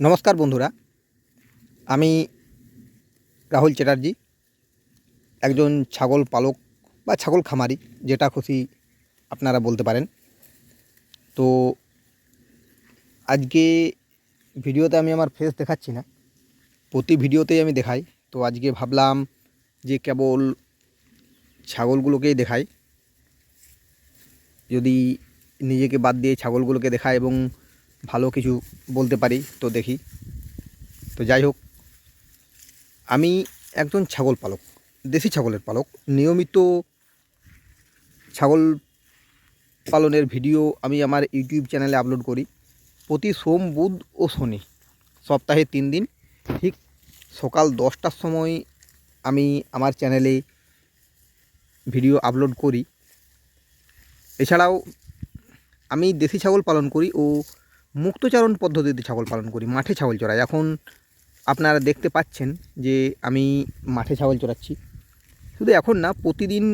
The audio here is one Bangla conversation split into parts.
নমস্কার বন্ধুরা, আমি রাহুল চ্যাটার্জি, একজন ছাগল পালক বা ছাগল খামারি, যেটা খুশি আপনারা বলতে পারেন। তো আজকে ভিডিওতে আমি আমার ফেস দেখাচ্ছি না, প্রতি ভিডিওতেই আমি দেখাই। তো আজকে ভাবলাম যে কেবল ছাগলগুলোকেই দেখাই, যদি নিজেকে বাদ দিয়ে ছাগলগুলোকে দেখায় এবং ভালো কিছু বলতে পারি তো দেখি। তো যাই হোক, আমি একজন ছাগল পালক, দেশি ছাগলের পালক। নিয়মিত ছাগল পালনের ভিডিও আমি আমার ইউটিউব চ্যানেলে আপলোড করি। প্রতি সোম, বুধ ও শনি, সপ্তাহে তিন দিন। ঠিক সকাল দশটার সময় আমি আমার চ্যানেলে ভিডিও আপলোড করি। এছাড়াও আমি দেশি ছাগল পালন করি ও মুক্তচারণ পদ্ধতিতে ছাগল পালন করি, মাঠে ছাগল চড়াই। এখন আপনারা দেখতে পাচ্ছেন যে আমি মাঠে ছাগল চড়াচ্ছি। শুধু এখন না, প্রতিদিন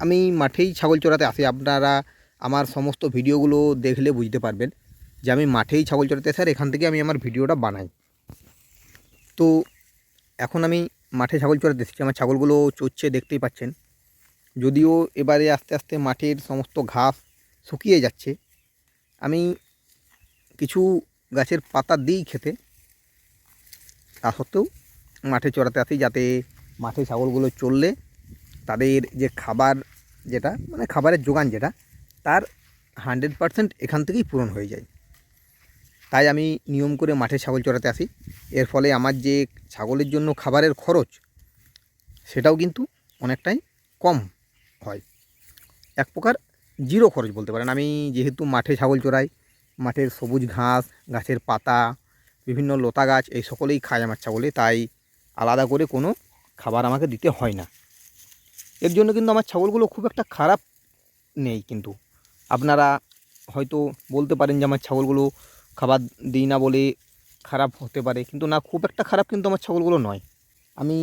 আমি মাঠেই ছাগল চড়াতে আসি। আপনারা আমার সমস্ত ভিডিওগুলো দেখলে বুঝতে পারবেন যে আমি মাঠেই ছাগল চড়াতে আসি আর এখান থেকে আমি আমার ভিডিওটা বানাই। তো এখন আমি মাঠে ছাগল চড়াতে এসেছি। আমার ছাগলগুলো চড়ছে, দেখতেই পাচ্ছেন। যদিও এবারে আস্তে আস্তে মাঠের সমস্ত ঘাস শুকিয়ে যাচ্ছে। আমি কিছু গাছের পাতা দিই খেতে। তা সত্ত্বেও মাঠে চড়াতে আসি যাতে মাঠে ছাগলগুলো চললে তাদের যে খাবার যেটা মানে খাবারের যোগান যেটা, তার হান্ড্রেড পারসেন্ট এখান থেকেই পূরণ হয়ে যায়। তাই আমি নিয়ম করে মাঠে ছাগল চড়াতে আসি। এর ফলে আমার যে ছাগলের জন্য খাবারের খরচ, সেটাও কিন্তু অনেকটাই কম হয়। এক প্রকার জিরো খরচ বলতে পারেন। আমি যেহেতু মাঠে ছাগল চড়াই মাঠের সবুজ ঘাস, গাছের পাতা, বিভিন্ন লতা গাছ, এই সকলেই খায় আমার ছাগলে, তাই আলাদা করে কোনো খাবার আমাকে দিতে হয় না। এর জন্য কিন্তু আমার ছাগলগুলো খুব একটা খারাপ নেই কিন্তু। আপনারা হয়তো বলতে পারেন যে আমার ছাগলগুলো খাবার দিই না বলে খারাপ হতে পারে, কিন্তু না, খুব একটা খারাপ কিন্তু আমার ছাগলগুলো নয়। আমি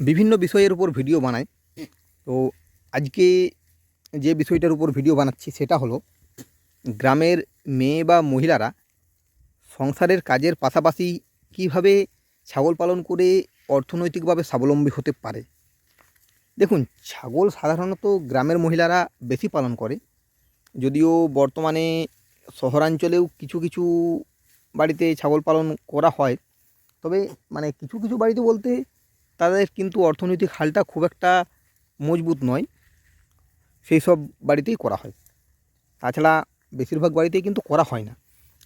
বিভিন্ন বিষয়ের উপর ভিডিও বানাই। তো আজকে যে বিষয়টার উপর ভিডিও বানাচ্ছি সেটা হলো গ্রামের মেয়ে বা মহিলারা সংসারের কাজের পাশাপাশি কীভাবে ছাগল পালন করে অর্থনৈতিকভাবে স্বাবলম্বী হতে পারে? দেখুন, ছাগল সাধারণত গ্রামের মহিলারা বেশি পালন করে। যদিও বর্তমানে শহরাঞ্চলেও কিছু কিছু বাড়িতে ছাগল পালন করা হয়। তবে মানে কিছু কিছু বাড়িতে বলতে তাদের কিন্তু অর্থনৈতিক হালটা খুব একটা মজবুত নয়। সেই সব বাড়িতেই করা হয়। তাছাড়া বেশিরভাগ বাড়িতেই কিন্তু করা হয় না।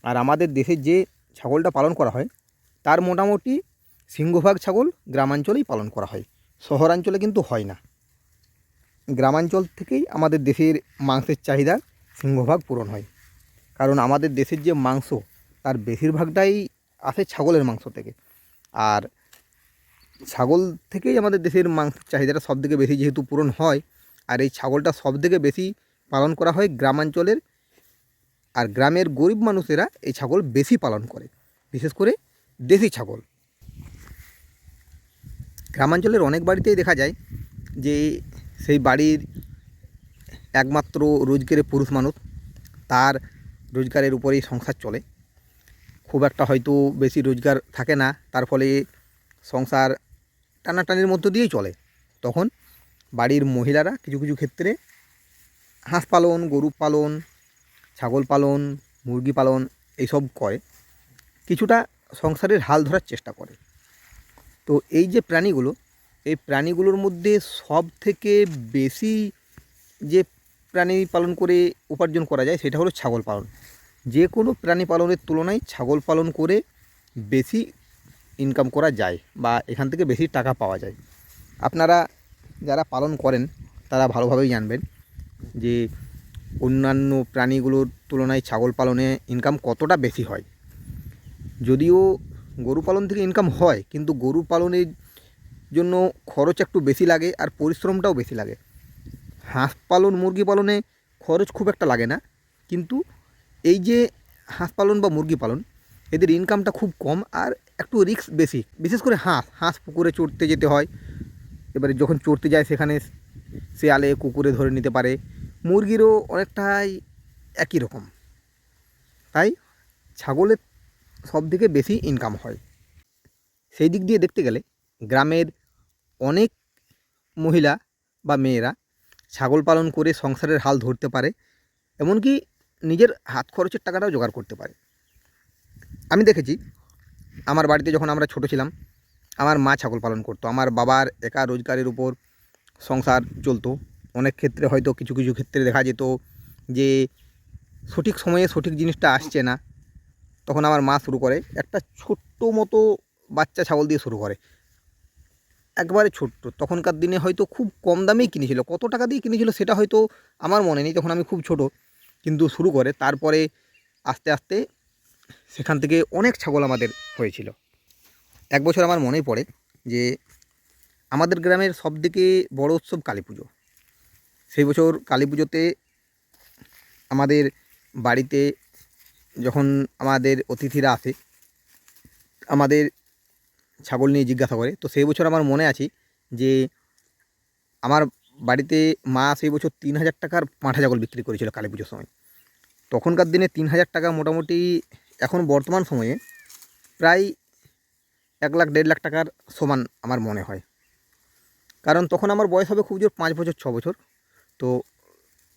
আর আমাদের দেশে যে ছাগলটা পালন করা হয়, তার মোটামুটি সিংহভাগ ছাগল গ্রামাঞ্চলেই পালন করা হয়, শহরাঞ্চলে কিন্তু হয় না। গ্রামাঞ্চল থেকেই আমাদের দেশের মাংসের চাহিদা সিংহভাগ পূরণ হয়। কারণ আমাদের দেশের যে মাংস, তার বেশিরভাগটাই আসে ছাগলের মাংস থেকে। আর ছাগল থেকেই আমাদের দেশের মাংসের চাহিদাটা সবথেকে বেশি যেহেতু পূরণ হয়, আর এই ছাগলটা সবথেকে বেশি পালন করা হয় গ্রামাঞ্চলের আর গ্রামের গরিব মানুষেরা এই ছাগল বেশি পালন করে, বিশেষ করে দেশি ছাগল। গ্রামাঞ্চলের অনেক বাড়িতেই দেখা যায় যে সেই বাড়ির একমাত্র রোজগারে পুরুষ মানুষ, তার রোজগারের উপরেই সংসার চলে। খুব একটা হয়তো বেশি রোজগার থাকে না, তার ফলে সংসার টানাটানির মধ্য দিয়েই চলে। তখন বাড়ির মহিলারা কিছু কিছু ক্ষেত্রে হাঁস পালন, গরু পালন ছাগল পালন, মুরগি পালন এইসব করে, কিছুটা সংসারের হাল ধরার চেষ্টা করে। তো এই যে প্রাণীগুলো, এই প্রাণীগুলোর মধ্যে সব থেকে বেশি যে প্রাণী পালন করে উপার্জন করা যায়, সেটা হলো ছাগল পালন। যে কোনো প্রাণী পালনের তুলনায় ছাগল পালন করে বেশি ইনকাম করা যায় বা এখান থেকে বেশি টাকা পাওয়া যায়। আপনারা যারা পালন করেন, তারা ভালোভাবেই জানবেন যে অন্যান্য প্রাণীগুলোর তুলনায় ছাগল পালনে ইনকাম কতটা বেশি হয়? যদিও গরু পালন থেকে ইনকাম হয়, কিন্তু গরু পালনের জন্য খরচ একটু বেশি লাগে আর পরিশ্রমটাও বেশি লাগে। হাঁস পালন, মুরগি পালনে খরচ খুব একটা লাগে না, কিন্তু এই যে হাঁস পালন বা মুরগি পালন, এদের ইনকামটা খুব কম আর একটু রিস্ক বেশি। বিশেষ করে হাঁস হাঁস পুকুরে চড়তে যেতে হয়, এবারে যখন চড়তে যায় সেখানে শেয়ালে কুকুরে ধরে নিতে পারে মুরগিরও অনেকটাই একই রকম। তাই ছাগলের সব থেকে বেশি ইনকাম হয়। সেই দিক দিয়ে দেখতে গেলে গ্রামের অনেক মহিলা বা মেয়েরা ছাগল পালন করে সংসারের হাল ধরতে পারে, এমনকি নিজের হাত খরচের টাকাটাও জোগাড় করতে পারে। আমি দেখেছি, আমার বাড়িতে যখন আমরা ছোট ছিলাম, আমার মা ছাগল পালন করতো। আমার বাবার একা রোজগারের উপর সংসার চলতো। অনেক ক্ষেত্রে হয়তো কিছু কিছু ক্ষেত্রে দেখা যেত যে সঠিক সময়ে সঠিক জিনিসটা আসছে না। তখন আমার মা শুরু করে, একটা ছোট্ট মতো বাচ্চা ছাগল দিয়ে শুরু করে। একবারে ছোট্ট। তখনকার দিনে হয়তো খুব কম দামেই কিনেছিল। কত টাকা দিয়ে কিনেছিল সেটা হয়তো আমার মনে নেই, তখন আমি খুব ছোট। কিন্তু শুরু করে, তারপরে আস্তে আস্তে সেখান থেকে অনেক ছাগল আমাদের হয়েছিল। এক বছর আমার মনে পড়ে যে আমাদের গ্রামের সবথেকে বড় উৎসব কালী পুজো। সেই বছর কালী পুজোতে আমাদের বাড়িতে যখন আমাদের অতিথিরা আসে, আমাদের ছাগল নিয়ে জিজ্ঞাসা করে। তো সেই বছর আমার মনে আছে যে আমার বাড়িতে মা সেই বছর তিন হাজার টাকার পাঁঠা ছাগল বিক্রি করেছিল কালী পুজোর সময়। তখনকার দিনে তিন হাজার টাকা মোটামুটি এখন বর্তমান সময়ে প্রায় এক লাখ, দেড় লাখ টাকার সমান আমার মনে হয়। কারণ তখন আমার বয়স হবে খুব জোর পাঁচ বছর, ছ বছর। তো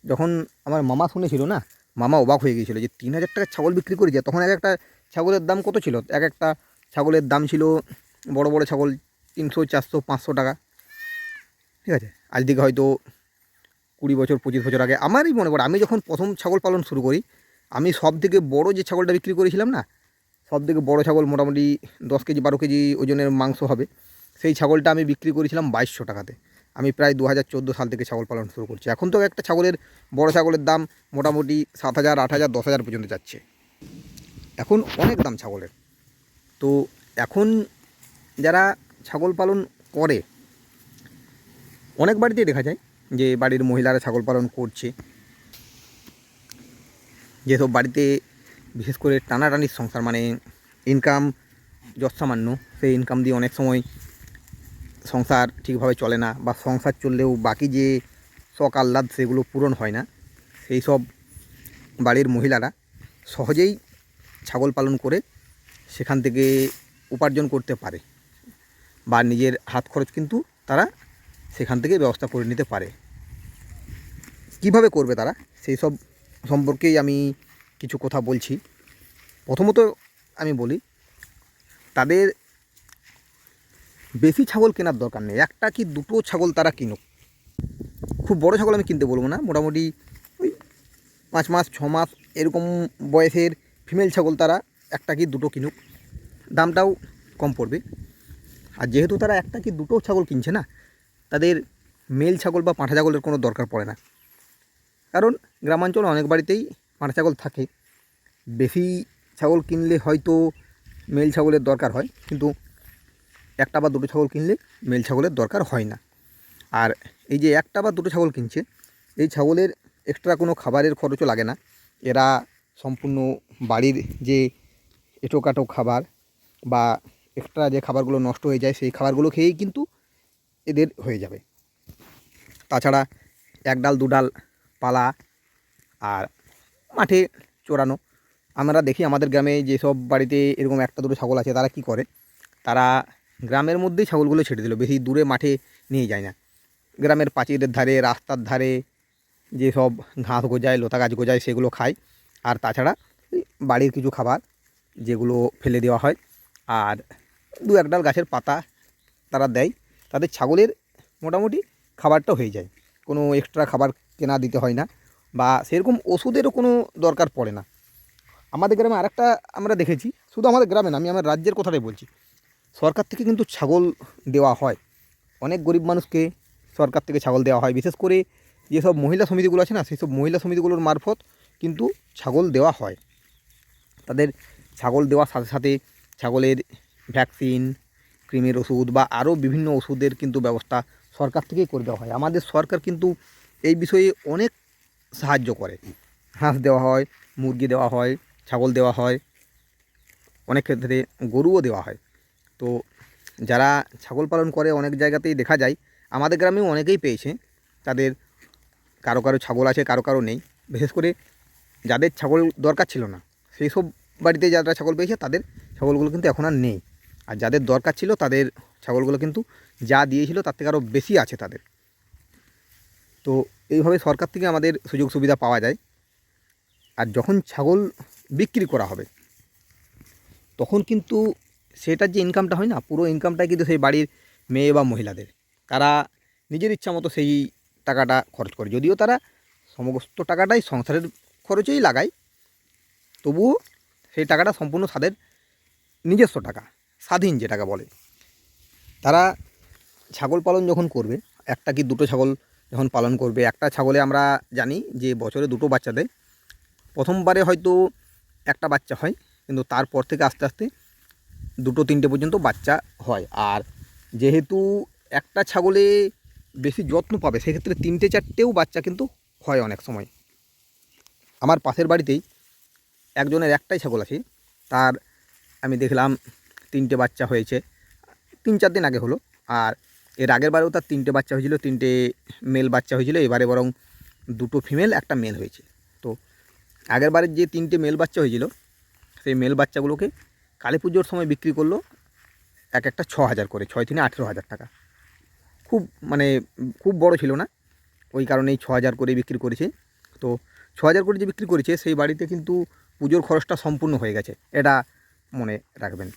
যখন আমার মামা শুনেছিল না, মামা অবাক হয়ে গিয়েছিল যে তিন হাজার টাকা ছাগল বিক্রি করেছে। তখন এক একটা ছাগলের দাম কত ছিল? এক একটা ছাগলের দাম ছিল বড় বড় ছাগল তিনশো, চারশো, পাঁচশো টাকা। ঠিক আছে? আজ থেকে হয়তো কুড়ি বছর, পঁচিশ বছর আগে আমারই মনে পড়ে, আমি যখন প্রথম ছাগল পালন শুরু করি, আমি সব থেকে বড় যে ছাগলটা বিক্রি করেছিলাম না সব থেকে বড়ো ছাগল মোটামুটি দশ কেজি, বারো কেজি ওজনের মাংস হবে, সেই ছাগলটা আমি বিক্রি করেছিলাম বাইশশো টাকাতে। আমি প্রায় দু হাজার চোদ্দ সাল থেকে ছাগল পালন শুরু করছি। এখন তো একটা ছাগলের বড় ছাগলের দাম মোটামুটি সাত হাজার আট হাজার দশ হাজার পর্যন্ত যাচ্ছে। এখন অনেক দাম ছাগলের। তো এখন যারা ছাগল পালন করে, অনেক বাড়িতেই দেখা যায় যে বাড়ির মহিলারা ছাগল পালন করছে। যেসব বাড়িতে বিশেষ করে টানাটানির সংসার মানে ইনকাম যৎসামান্য, সেই ইনকাম দিয়ে অনেক সময় সংসার ঠিকভাবে চলে না বা সংসার চললেও বাকি যে শখ আহ্লাদ সেগুলো পূরণ হয় না, সেই সব বাড়ির মহিলারা সহজেই ছাগল পালন করে সেখান থেকে উপার্জন করতে পারে বা নিজের হাত খরচ কিন্তু তারা সেখান থেকে ব্যবস্থা করে নিতে পারে। কীভাবে করবে তারা? সেই সব সম্পর্কেই আমি কিছু কথা বলছি। প্রথমত আমি বলি, তাদের বেশি ছাগল কেনার দরকার নেই। একটা কি দুটো ছাগল তারা কিনুক। খুব বড় ছাগল আমি কিনতে বলব না, মোটামুটি ওই পাঁচ মাস, ছ মাস এরকম বয়সের ফিমেল ছাগল তারা একটা কি দুটো কিনুক। দামটাও কম পড়বে। আর যেহেতু তারা একটা কি দুটো ছাগল কিনছে না, তাদের মেল ছাগল বা পাঁঠা ছাগলের কোনো দরকার পড়ে না। কারণ গ্রামাঞ্চলে অনেক বাড়িতেই পাঁঠা ছাগল থাকে। বেশি ছাগল কিনলে হয়তো মেল ছাগলের দরকার হয়, কিন্তু একটা বা দুটো ছাগল কিনলে মেল ছাগলের দরকার হয় না। আর এই যে একটা বা দুটো ছাগল কিনছে, এই ছাগলের এক্সট্রা কোনো খাবারের খরচও লাগে না। এরা সম্পূর্ণ বাড়ির যে এঁটোকাটো খাবার বা এক্সট্রা যে খাবারগুলো নষ্ট হয়ে যায়, সেই খাবারগুলো খেয়েই কিন্তু এদের হয়ে যাবে। তাছাড়া এক ডাল, দু ডাল পালা আর মাঠে চড়ানো। আমরা দেখি আমাদের গ্রামে যেসব বাড়িতে এরকম একটা দুটো ছাগল আছে, তারা কি করে? তারা গ্রামের মধ্যেই ছাগলগুলো ছেড়ে দিল, বেশি দূরে মাঠে নিয়ে যায় না। গ্রামের পাঁচিলের ধারে, রাস্তার ধারে যেসব ঘাস গোজায়, লতা গাছ গোজায়, সেগুলো খায়। আর তাছাড়া বাড়ির কিছু খাবার যেগুলো ফেলে দেওয়া হয়, আর দু এক ডাল গাছের পাতা তারা দেয়। তাদের ছাগলের মোটামুটি খাবারটা হয়ে যায়, কোনো এক্সট্রা খাবার কেনা দিতে হয় না বা সেরকম ওষুধেরও কোনো দরকার পড়ে না। আমাদের গ্রামে আরেকটা আমরা দেখেছি, শুধু আমাদের গ্রামে না, আমি আমার রাজ্যের কথাটাই বলছি। সরকার থেকে কিন্তু ছাগল দেওয়া হয়। অনেক গরিব মানুষকে সরকার থেকে ছাগল দেওয়া হয়। বিশেষ করে যেসব মহিলা সমিতিগুলো আছে না সেই সব মহিলা সমিতিগুলোর মারফত কিন্তু ছাগল দেওয়া হয়। তাদের ছাগল দেওয়ার সাথে সাথে ছাগলের ভ্যাকসিন ক্রিমের ওষুধ বা আরও বিভিন্ন ওষুধের কিন্তু ব্যবস্থা সরকার থেকেই করে দেওয়া হয়। আমাদের সরকার কিন্তু এই বিষয়ে অনেক সাহায্য করে। হাঁস দেওয়া হয়, মুরগি দেওয়া হয়, ছাগল দেওয়া হয়, অনেক ক্ষেত্রে গরুও দেওয়া হয়। তো যারা ছাগল পালন করে অনেক জায়গাতেই দেখা যায়, আমাদের গ্রামেও অনেকেই পেয়েছে। তাদের কারও কারও ছাগল আছে, কারও কারও নেই। বিশেষ করে যাদের ছাগল দরকার ছিল না, সেই সব বাড়িতে যারা ছাগল পেয়েছে, তাদের ছাগলগুলো কিন্তু এখন আর নেই। আর যাদের দরকার ছিল, তাদের ছাগলগুলো কিন্তু যা দিয়েছিল, তার থেকে আরও বেশি আছে তাদের। তো এইভাবে সরকার থেকে আমাদের সুযোগ সুবিধা পাওয়া যায়। আর যখন ছাগল বিক্রি করা হবে, তখন কিন্তু সেটার যে ইনকামটা হয় না, পুরো ইনকামটাই কিন্তু সেই বাড়ির মেয়ে বা মহিলাদের। তারা নিজের ইচ্ছা মতো সেই টাকাটা খরচ করে। যদিও তারা সমস্ত টাকাটাই সংসারের খরচেই লাগায়, তবুও সেই টাকাটা সম্পূর্ণ তাদের নিজস্ব টাকা, স্বাধীন যে টাকা বলে। তারা ছাগল পালন যখন করবে, একটা কি দুটো ছাগল যখন পালন করবে, একটা ছাগলে আমরা জানি যে বছরে দুটো বাচ্চা দেয়। প্রথমবারে হয়তো একটা বাচ্চা হয়, কিন্তু তারপর থেকে আস্তে আস্তে দুটো তিনটে পর্যন্ত বাচ্চা হয়। আর যেহেতু একটা ছাগলে বেশি যত্ন পাবে, সেক্ষেত্রে তিনটে চারটেও বাচ্চা কিন্তু হয় অনেক সময়। আমার পাশের বাড়িতেই একজনের একটাই ছাগল আছে, তার আমি দেখলাম তিনটে বাচ্চা হয়েছে, তিন চার দিন আগে হলো। আর এর আগের বারেও তার তিনটে বাচ্চা হয়েছিল, তিনটে মেল বাচ্চা হয়েছিল, এবারে বরং দুটো ফিমেল একটা মেল হয়েছে। তো আগের বারের যে তিনটে মেল বাচ্চা হয়েছিল, সেই মেল বাচ্চাগুলোকে কালী পুজোর সময় বিক্রি করল এক একটা ছ হাজার করে, ছয় তিনে আঠেরো হাজার টাকা। খুব মানে খুব বড় ছিল না, ওই কারণেই ছ হাজার করে বিক্রি করেছে। তো ছ হাজার করে যে বিক্রি করেছে, সেই বাড়িতে কিন্তু পুজোর খরচটা সম্পূর্ণ হয়ে গেছে, এটা মনে রাখবেন।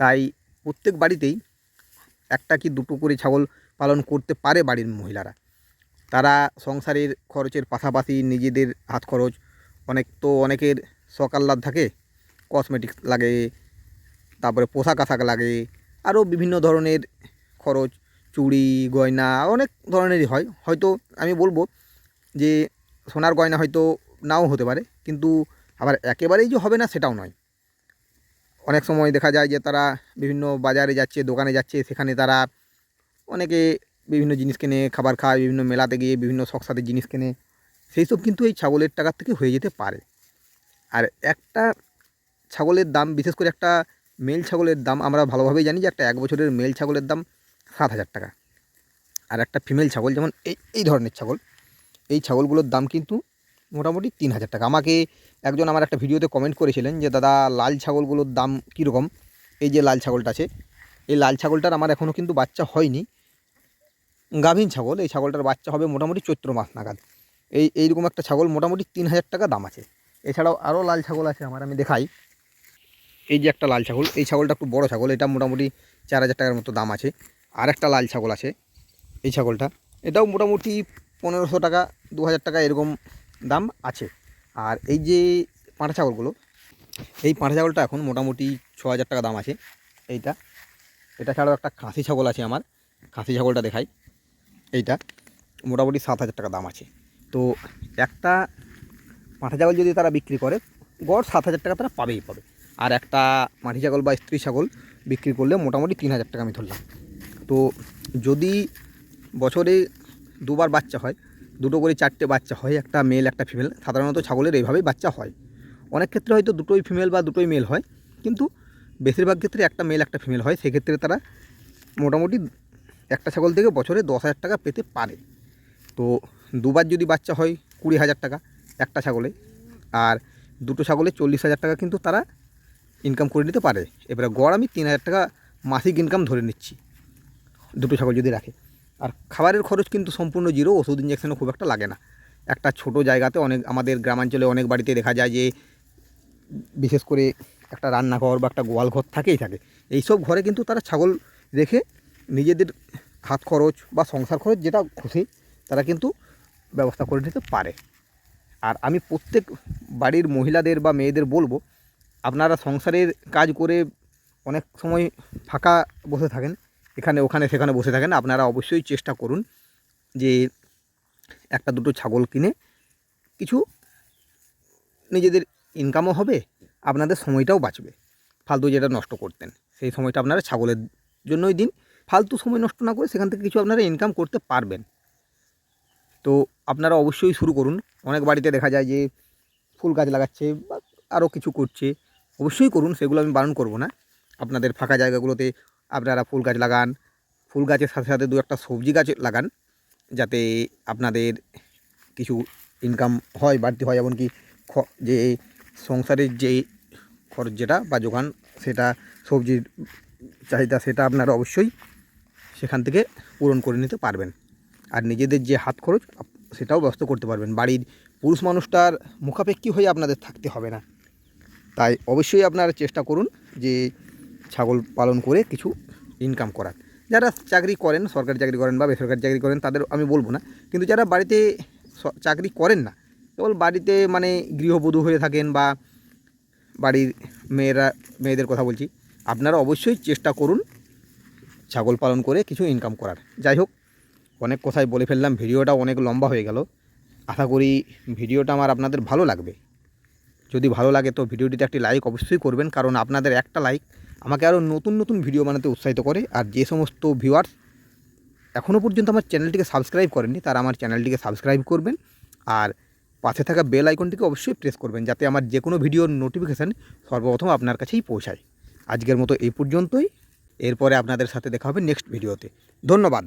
তাই প্রত্যেক বাড়িতেই একটা কি দুটো করে ছাগল পালন করতে পারে বাড়ির মহিলারা। তারা সংসারের খরচের পাশাপাশি নিজেদের হাত খরচ, অনেক তো অনেকের আহ্লাদ থাকে কসমেটিক্স লাগে, তারপরে পোশাক আশাক লাগে আরও বিভিন্ন ধরনের খরচ, চুড়ি, গয়না, অনেক ধরনেরই হয়। হয়তো আমি বলব যে সোনার গয়না হয়তো নাও হতে পারে, কিন্তু আবার একেবারেই যে হবে না সেটাও নয়। অনেক সময় দেখা যায় যে তারা বিভিন্ন বাজারে যাচ্ছে, দোকানে যাচ্ছে, সেখানে তারা অনেকে বিভিন্ন জিনিস কেনে, খাবার খায়, বিভিন্ন মেলাতে গিয়ে বিভিন্ন শখসাদের জিনিস কেনে। সেই সব কিন্তু এই ছাগলের টাকার থেকে হয়ে যেতে পারে। আর একটা ছাগলের দাম, বিশেষ করে একটা মেল ছাগলের দাম আমরা ভালোভাবেই জানি যে একটা এক বছরের মেল ছাগলের দাম সাত হাজার টাকা। আর একটা ফিমেল ছাগল, যেমন এই এই ধরনের ছাগল, এই ছাগলগুলোর দাম কিন্তু মোটামুটি তিন হাজার টাকা। আমাকে একজন আমার একটা ভিডিওতে কমেন্ট করেছিলেন যে, দাদা, লাল ছাগলগুলোর দাম কীরকম? এই যে লাল ছাগলটা আছে, এই লাল ছাগলটার আমার এখনও কিন্তু বাচ্চা হয়নি। গাভীন ছাগল, এই ছাগলটার বাচ্চা হবে মোটামুটি চৈত্র মাস নাগাদ। এই, এইরকম একটা ছাগল মোটামুটি তিন হাজার টাকা দাম আছে। এছাড়াও আরও লাল ছাগল আছে, আমার আমি দেখাই। এই যে একটা লাল ছাগল, এই ছাগলটা একটু বড় ছাগল, এটা মোটামুটি চার হাজার টাকার মতো দাম আছে। আর একটা লাল ছাগল আছে এই ছাগলটা, এটাও মোটামুটি পনেরোশো টাকা, দু হাজার টাকা এরকম দাম আছে। আর এই যে পাঁঠা ছাগলগুলো, এই পাঁঠা ছাগলটা এখন মোটামুটি ছ হাজার টাকা দাম আছে, এইটা। এটা ছাড়াও একটা খাসি ছাগল আছে আমার, খাসি ছাগলটা দেখাই। এইটা মোটামুটি সাত হাজার টাকা দাম আছে। তো একটা পাঁঠা ছাগল যদি তারা বিক্রি করে, গড় সাত হাজার টাকা তারা পাবেই পাবে। আর একটা মাটি ছাগল বা স্ত্রী ছাগল বিক্রি করলে মোটামুটি তিন হাজার টাকা আমি ধরলাম। তো যদি বছরে দুবার বাচ্চা হয়, দুটো করে চারটে বাচ্চা হয়, একটা মেল একটা ফিমেল সাধারণত ছাগলের এইভাবেই বাচ্চা হয়। অনেক ক্ষেত্রে হয়তো দুটোই ফিমেল বা দুটোই মেল হয়, কিন্তু বেশিরভাগ ক্ষেত্রে একটা মেল একটা ফিমেল হয়। সেক্ষেত্রে তারা মোটামুটি একটা ছাগল থেকে বছরে দশ হাজার টাকা পেতে পারে। তো দুবার যদি বাচ্চা হয় কুড়ি হাজার টাকা একটা ছাগলে, আর দুটো ছাগলে চল্লিশ হাজার টাকা কিন্তু তারা ইনকাম করে নিতে পারে। এবারে গড় আমি তিন হাজার টাকা মাসিক ইনকাম ধরে নিচ্ছি। দুটো ছাগল যদি রাখে। আর খাবারের খরচ কিন্তু সম্পূর্ণ জিরো ওষুধ ইঞ্জেকশনও খুব একটা লাগে না। একটা ছোট জায়গাতে অনেক, আমাদের গ্রামাঞ্চলে অনেক বাড়িতে দেখা যায় যে, বিশেষ করে একটা রান্নাঘর বা একটা গোয়াল ঘর থাকেই থাকে। এইসব ঘরে কিন্তু তারা ছাগল রেখে নিজেদের হাত খরচ বা সংসার খরচ যেটা খুশি, তারা কিন্তু ব্যবস্থা করে নিতে পারে। আর আমি প্রত্যেক বাড়ির মহিলাদের বা মেয়েদের বলব আপনারা সংসারের কাজ করে অনেক সময় ফাঁকা বসে থাকেন, এখানে ওখানে সেখানে বসে থাকেন, আপনারা অবশ্যই চেষ্টা করুন যে একটা দুটো ছাগল কিনে কিছু নিজেদের ইনকামও হবে, আপনাদের সময়টাও বাঁচবে। ফালতু যেটা নষ্ট করতেন, সেই সময়টা আপনারা ছাগলের জন্যই দিন। ফালতু সময় নষ্ট না করে সেখান থেকে কিছু আপনারা ইনকাম করতে পারবেন। তো আপনারা অবশ্যই শুরু করুন। অনেক বাড়িতে দেখা যায় যে ফুল গাছ লাগাচ্ছে বা আরও কিছু করছে। অবশ্যই করুন, সেগুলো আমি বারণ করব না। আপনাদের ফাঁকা জায়গাগুলোতে আপনারা ফুল গাছ লাগান। ফুল গাছের সাথে সাথে দু একটা সবজি গাছ লাগান, যাতে আপনাদের কিছু ইনকাম হয়, বাড়তি হয়। এমনকি যে সংসারের যে খরচ যেটা বা যোগান, সেটা সবজির চাহিদা, সেটা আপনারা অবশ্যই সেখান থেকে পূরণ করে নিতে পারবেন। আর নিজেদের যে হাত খরচ সেটাও ব্যস্ত করতে পারবেন। বাড়ির পুরুষ মানুষটার মুখাপেক্ষী হয়ে আপনাদের থাকতে হবে না। তাই অবশ্যই আপনারা চেষ্টা করুন যে ছাগল পালন করে কিছু ইনকাম করার। যারা চাকরি করেন, সরকারি চাকরি করেন বা বেসরকারি চাকরি করেন, তাদের আমি বলব না। কিন্তু যারা বাড়িতে চাকরি করেন না, কেবল বাড়িতে মানে গৃহবধূ হয়ে থাকেন বা বাড়ির মেয়েরা, মেয়েদের কথা বলছি, আপনারা অবশ্যই চেষ্টা করুন ছাগল পালন করে কিছু ইনকাম করার। যাই হোক, অনেক কথাই বলে ফেললাম, ভিডিওটা অনেক লম্বা হয়ে গেল। আশা করি ভিডিওটা আমার আপনাদের ভালো লাগবে। যদি ভালো লাগে তো ভিডিওটিতে একটি লাইক অবশ্যই করবেন, কারণ আপনাদের একটা লাইক আমাকে আরও নতুন নতুন ভিডিও বানাতে উৎসাহিত করে। আর যে সমস্ত ভিউয়ার্স এখনও পর্যন্ত আমার চ্যানেলটিকে সাবস্ক্রাইব করেননি, তারা আমার চ্যানেলটিকে সাবস্ক্রাইব করবেন। আর পাশে থাকা বেল আইকনটিকে অবশ্যই প্রেস করবেন, যাতে আমার যে কোনো ভিডিওর নোটিফিকেশান সর্বপ্রথম আপনার কাছেই পৌঁছায়। আজকের মতো এই পর্যন্তই, এরপরে আপনাদের সাথে দেখা হবে নেক্সট ভিডিওতে ধন্যবাদ।